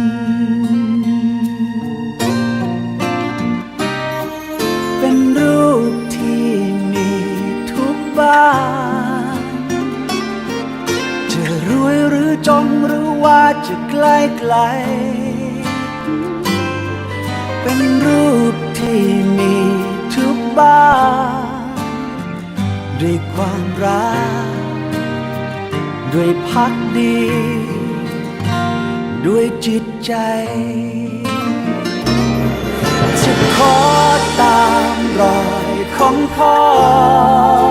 น หรือจนหรือว่าจะไกลไกล เป็นรูปที่มีทุกบ้านด้วยความรัก ด้วยพักดี ด้วยจิตใจ จะขอตามรอยของพ่อ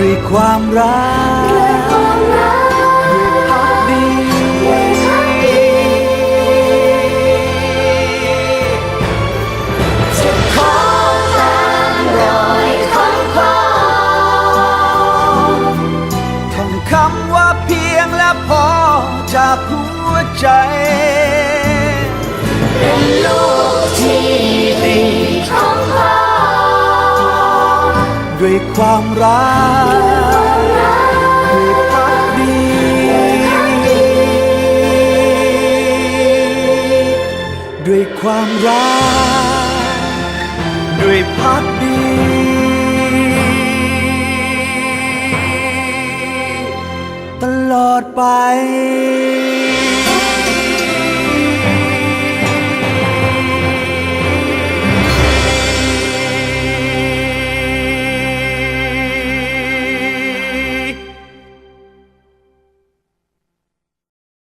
ด้วยความรักด้วยความรักพักดีด้วยพักดีจะขอตามรอยของพ่อท่องคำว่าเพียงและพอจากหัวใจ ความรักด้วยพักดีด้วยความรักด้วยพักดี ตลอดไป